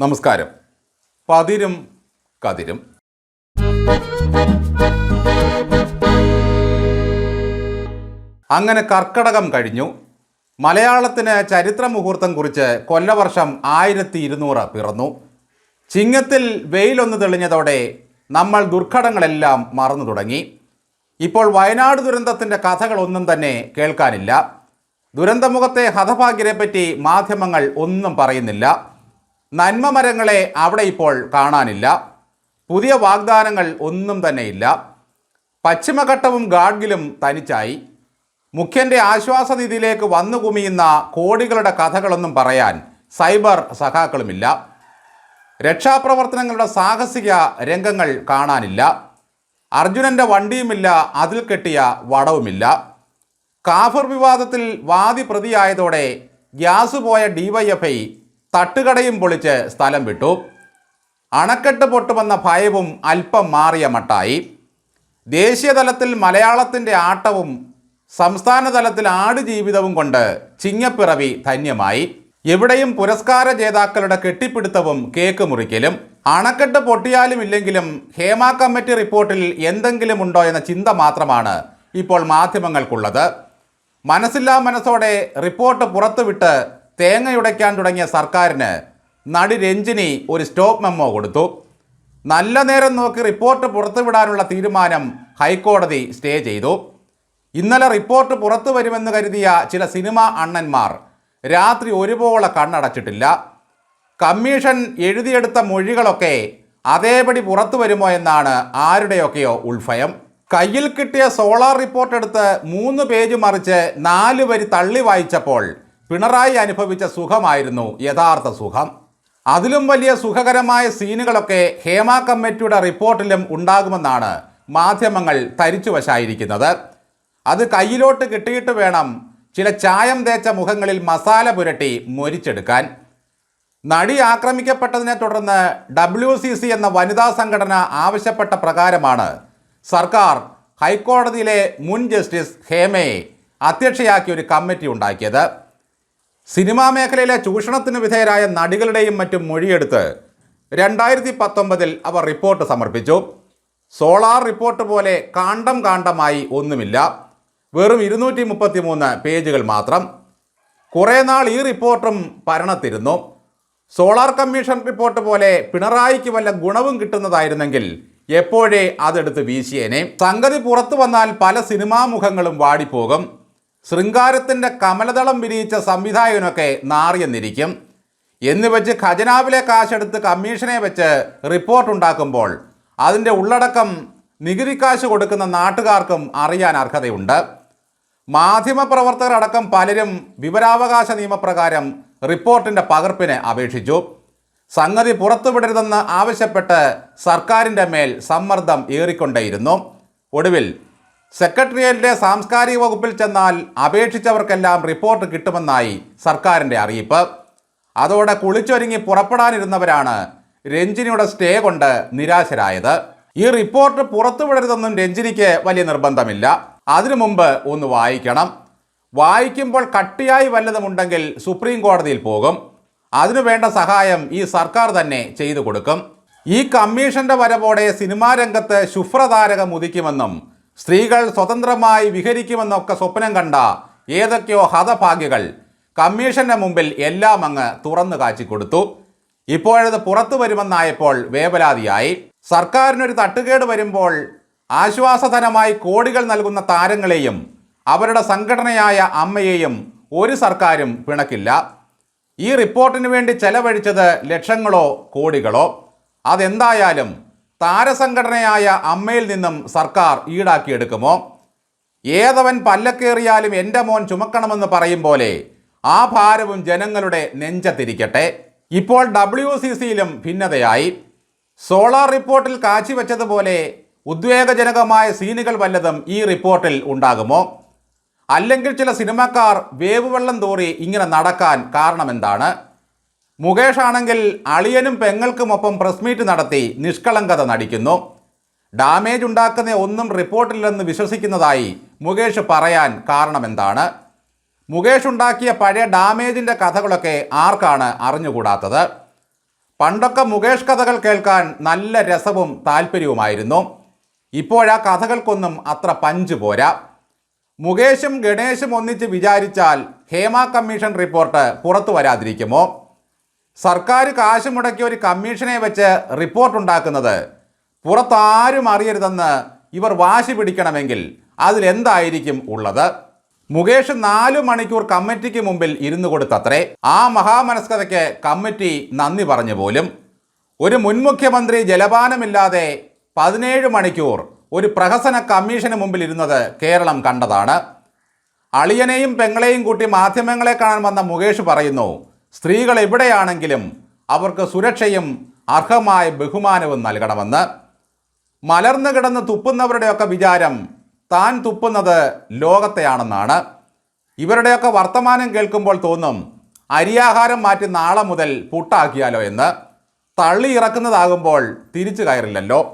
നമസ്കാരം. പതിരും കതിരും. അങ്ങനെ കർക്കടകം കഴിഞ്ഞു. മലയാളത്തിന് ചരിത്ര മുഹൂർത്തം കുറിച്ച് കൊല്ലവർഷം ആയിരത്തി ഇരുന്നൂറ് പിറന്നു. ചിങ്ങത്തിൽ വെയിലൊന്ന് തെളിഞ്ഞതോടെ നമ്മൾ ദുർഘടങ്ങളെല്ലാം മറന്നു തുടങ്ങി. ഇപ്പോൾ വയനാട് ദുരന്തത്തിന്റെ കഥകളൊന്നും തന്നെ കേൾക്കാനില്ല. ദുരന്തമുഖത്തെ ഹതഭാഗ്യരെപ്പറ്റി മാധ്യമങ്ങൾ ഒന്നും പറയുന്നില്ല. നന്മ മരങ്ങളെ അവിടെ ഇപ്പോൾ കാണാനില്ല. പുതിയ വാഗ്ദാനങ്ങൾ ഒന്നും തന്നെയില്ല. പശ്ചിമഘട്ടവും ഗാഡ്ഗിലും തനിച്ചായി. മുഖ്യന്റെ ആശ്വാസനിധിയിലേക്ക് വന്നു കുമിയുന്ന കോടികളുടെ കഥകളൊന്നും പറയാൻ സൈബർ സഖാക്കളുമില്ല. രക്ഷാപ്രവർത്തനങ്ങളുടെ സാഹസിക രംഗങ്ങൾ കാണാനില്ല. അർജുനന്റെ വണ്ടിയുമില്ല അതിൽ കെട്ടിയ വടവുമില്ല. കാഫർ വിവാദത്തിൽ വാദി പ്രതിയായതോടെ ഗ്യാസ് പോയ ഡിവൈഎഫ്ഐ തട്ടുകടയും പൊളിച്ച് സ്ഥലം വിട്ടു. അണക്കെട്ട് പൊട്ടുമെന്ന ഭയവും അല്പം മാറിയ മട്ടായി. ദേശീയതലത്തിൽ മലയാളത്തിന്റെ ആട്ടവും സംസ്ഥാന തലത്തിൽ ആടുജീവിതവും കൊണ്ട് ചിങ്ങപ്പിറവി ധന്യമായി. എവിടെയും പുരസ്കാര ജേതാക്കളുടെ കെട്ടിപ്പിടുത്തവും കേക്ക് മുറിക്കലും അണക്കെട്ട് പൊട്ടിയാലും ഇല്ലെങ്കിലും ഹേമ കമ്മിറ്റി റിപ്പോർട്ടിൽ എന്തെങ്കിലും ഉണ്ടോ എന്ന ചിന്ത മാത്രമാണ് ഇപ്പോൾ മാധ്യമങ്ങൾക്കുള്ളത്. മനസ്സില്ലാ മനസ്സോടെ റിപ്പോർട്ട് പുറത്തുവിട്ട് തേങ്ങയുടയ്ക്കാൻ തുടങ്ങിയ സർക്കാരിന് നടി രഞ്ജിനി ഒരു സ്റ്റോപ്പ് മെമ്മോ കൊടുത്തു. നല്ല നേരം നോക്കി റിപ്പോർട്ട് പുറത്തുവിടാനുള്ള തീരുമാനം ഹൈക്കോടതി സ്റ്റേ ചെയ്തു. ഇന്നലെ റിപ്പോർട്ട് പുറത്തു വരുമെന്ന് കരുതിയ ചില സിനിമാ അണ്ണന്മാർ രാത്രി ഒരുപോലെ കണ്ണടച്ചിട്ടില്ല. കമ്മീഷൻ എഴുതിയെടുത്ത മൊഴികളൊക്കെ അതേപടി പുറത്തു വരുമോ എന്നാണ് ആരുടെയൊക്കെയോ ഉൾഫയം കയ്യിൽ കിട്ടിയ സോളാർ റിപ്പോർട്ട് എടുത്ത് മൂന്ന് പേജ് മറിച്ച് നാല് വരി തള്ളി വായിച്ചപ്പോൾ പിണറായി അനുഭവിച്ച സുഖമായിരുന്നു യഥാർത്ഥ സുഖം. അതിലും വലിയ സുഖകരമായ സീനുകളൊക്കെ ഹേമ കമ്മിറ്റിയുടെ റിപ്പോർട്ടിലും ഉണ്ടാകുമെന്നാണ് മാധ്യമങ്ങൾ തരിച്ചുവശായിരിക്കുന്നത് അത് കയ്യിലോട്ട് കിട്ടിയിട്ട് വേണം ചില ചായം തേച്ച മുഖങ്ങളിൽ മസാല പുരട്ടി മൊരിച്ചെടുക്കാൻ. നടി ആക്രമിക്കപ്പെട്ടതിനെ തുടർന്ന് ഡബ്ല്യു സി സി എന്ന വനിതാ സംഘടന ആവശ്യപ്പെട്ട പ്രകാരമാണ് സർക്കാർ ഹൈക്കോടതിയിലെ മുൻ ജസ്റ്റിസ് ഹേമയെ അധ്യക്ഷയാക്കിയ ഒരു കമ്മിറ്റി ഉണ്ടാക്കിയത്. സിനിമാ മേഖലയിലെ ചൂഷണത്തിന് വിധേയരായ നടികളുടെയും മറ്റും മൊഴിയെടുത്ത് രണ്ടായിരത്തി പത്തൊമ്പതിൽ അവർ റിപ്പോർട്ട് സമർപ്പിച്ചു. സോളാർ റിപ്പോർട്ട് പോലെ കാണ്ടം കാണ്ടമായി ഒന്നുമില്ല. വെറും ഇരുന്നൂറ്റി മുപ്പത്തി മൂന്ന് പേജുകൾ മാത്രം. കുറേ നാൾ ഈ റിപ്പോർട്ടും ഭരണത്തിരുന്നു സോളാർ കമ്മീഷൻ റിപ്പോർട്ട് പോലെ പിണറായിക്ക് വല്ല ഗുണവും കിട്ടുന്നതായിരുന്നെങ്കിൽ എപ്പോഴേ അതെടുത്ത് വീശിയേനെ. സംഗതി പുറത്തു വന്നാൽ പല സിനിമാ മുഖങ്ങളും വാടിപ്പോകും. ശൃംഗാരത്തിന്റെ കമലതളം വിരിയിച്ച സംവിധായകനൊക്കെ നാറിയെന്നിരിക്കും. എന്ന് വെച്ച് ഖജനാവിലെ കാശെടുത്ത് കമ്മീഷനെ വെച്ച് റിപ്പോർട്ട് ഉണ്ടാക്കുമ്പോൾ അതിന്റെ ഉള്ളടക്കം നികുതിക്കാശ് കൊടുക്കുന്ന നാട്ടുകാർക്കും അറിയാൻ അർഹതയുണ്ട്. മാധ്യമപ്രവർത്തകരടക്കം പലരും വിവരാവകാശ നിയമപ്രകാരം റിപ്പോർട്ടിന്റെ പകർപ്പിന് അപേക്ഷിച്ചു. സംഗതി പുറത്തുവിടരുതെന്ന് ആവശ്യപ്പെട്ട് സർക്കാരിന്റെ മേൽ സമ്മർദ്ദം ഏറിക്കൊണ്ടേയിരുന്നു. ഒടുവിൽ സെക്രട്ടേറിയറ്റിലെ സാംസ്കാരിക വകുപ്പിൽ ചെന്നാൽ അപേക്ഷിച്ചവർക്കെല്ലാം റിപ്പോർട്ട് കിട്ടുമെന്നായി സർക്കാരിന്റെ അറിയിപ്പ്. അതോടെ കുളിച്ചൊരുങ്ങി പുറപ്പെടാനിരുന്നവരാണ് രഞ്ജിനിയുടെ സ്റ്റേ കൊണ്ട് നിരാശരായത്. ഈ റിപ്പോർട്ട് പുറത്തുവിടരുതെന്നും രഞ്ജിനിക്ക് വലിയ നിർബന്ധമില്ല. അതിനു മുമ്പ് ഒന്ന് വായിക്കണം. വായിക്കുമ്പോൾ കട്ടിയായി വല്ലതുമുണ്ടെങ്കിൽ സുപ്രീം കോടതിയിൽ പോകും. അതിനു വേണ്ട സഹായം ഈ സർക്കാർ തന്നെ ചെയ്തു കൊടുക്കും. ഈ കമ്മീഷന്റെ വരവോടെ സിനിമാ രംഗത്ത് ശുഭ്രതാരകം ഉദിക്കുമെന്നും സ്ത്രീകൾ സ്വതന്ത്രമായി വിഹരിക്കുമെന്നൊക്കെ സ്വപ്നം കണ്ട ഏതൊക്കെയോ ഹതഭാഗ്യകൾ കമ്മീഷന്റെ മുമ്പിൽ എല്ലാം അങ്ങ് തുറന്നു കാച്ചിക്കൊടുത്തു. ഇപ്പോഴത് പുറത്തു വരുമെന്നായപ്പോൾ വേവലാതിയായി. സർക്കാരിനൊരു തട്ടുകേട് വരുമ്പോൾ ആശ്വാസധനമായി കോടികൾ നൽകുന്ന താരങ്ങളെയും അവരുടെ സംഘടനയായ അമ്മയെയും ഒരു സർക്കാരും പിണക്കില്ല. ഈ റിപ്പോർട്ടിന് വേണ്ടി ചെലവഴിച്ചത് ലക്ഷങ്ങളോ കോടികളോ. അതെന്തായാലും താരസംഘടനയായ അമ്മയിൽ നിന്നും സർക്കാർ ഈടാക്കിയെടുക്കുമോ? ഏതവൻ പല്ലക്കേറിയാലും എന്റെ മോൻ ചുമക്കണമെന്ന് പറയും പോലെ ആ ഭാരവും ജനങ്ങളുടെ നെഞ്ചത്തിരിക്കട്ടെ. ഇപ്പോൾ ഡബ്ല്യു സി സിയിലും ഭിന്നതയായി. സോളാർ റിപ്പോർട്ടിൽ കാച്ചിവെച്ചതുപോലെ ഉദ്വേഗജനകമായ സീനുകൾ വല്ലതും ഈ റിപ്പോർട്ടിൽ ഉണ്ടാകുമോ? അല്ലെങ്കിൽ ചില സിനിമാക്കാർ വേവ് വെള്ളം തോറി ഇങ്ങനെ നടക്കാൻ കാരണമെന്താണ്? മുകേഷ് ആണെങ്കിൽ അളിയനും പെങ്ങൾക്കുമൊപ്പം പ്രസ് മീറ്റ് നടത്തി നിഷ്കളങ്കത നടിക്കുന്നു. ഡാമേജ് ഉണ്ടാക്കുന്ന ഒന്നും റിപ്പോർട്ടില്ലെന്ന് വിശ്വസിക്കുന്നതായി മുകേഷ് പറയാൻ കാരണമെന്താണ്? മുകേഷ് ഉണ്ടാക്കിയ പഴയ ഡാമേജിന്റെ കഥകളൊക്കെ ആർക്കാണ് അറിഞ്ഞുകൂടാത്തത്? പണ്ടൊക്കെ മുകേഷ് കഥകൾ കേൾക്കാൻ നല്ല രസവും താല്പര്യവുമായിരുന്നു. ഇപ്പോഴാ കഥകൾക്കൊന്നും അത്ര പഞ്ച് പോരാ. മുകേഷും ഗണേശും ഒന്നിച്ച് വിചാരിച്ചാൽ ഹേമ കമ്മീഷൻ റിപ്പോർട്ട് പുറത്തു വരാതിരിക്കുമോ? സർക്കാർ കാശ് മുടക്കി ഒരു കമ്മീഷനെ വെച്ച് റിപ്പോർട്ട് ഉണ്ടാക്കുന്നത് പുറത്താരും അറിയരുതെന്ന് ഇവർ വാശി പിടിക്കണമെങ്കിൽ അതിലെന്തായിരിക്കും ഉള്ളത്? മുകേഷ് നാലു മണിക്കൂർ കമ്മിറ്റിക്ക് മുമ്പിൽ ഇരുന്നു കൊടുത്തത്രേ. ആ മഹാമനസ്കതയ്ക്ക് കമ്മിറ്റി നന്ദി പറഞ്ഞു പോലും. ഒരു മുൻ മുഖ്യമന്ത്രി ജലപാനമില്ലാതെ പതിനേഴ് മണിക്കൂർ ഒരു പ്രഹസന കമ്മീഷന് മുമ്പിൽ ഇരുന്നത് കേരളം കണ്ടതാണ്. അളിയനെയും പെങ്ങളെയും കൂട്ടി മാധ്യമങ്ങളെ കാണാൻ വന്ന മുകേഷ് പറയുന്നു സ്ത്രീകൾ എവിടെയാണെങ്കിലും അവർക്ക് സുരക്ഷയും അർഹമായ ബഹുമാനവും നൽകണമെന്ന്. മലർന്നു കിടന്ന് തുപ്പുന്നവരുടെയൊക്കെ വിചാരം താൻ തുപ്പുന്നത് ലോകത്തെയാണെന്നാണ്. ഇവരുടെയൊക്കെ വർത്തമാനം കേൾക്കുമ്പോൾ തോന്നും അരിയാഹാരം മാറ്റി നാളെ മുതൽ പുട്ടാക്കിയാലോ എന്ന്. തള്ളി ഇറക്കുന്നതാകുമ്പോൾ തിരിച്ചു കയറില്ലല്ലോ.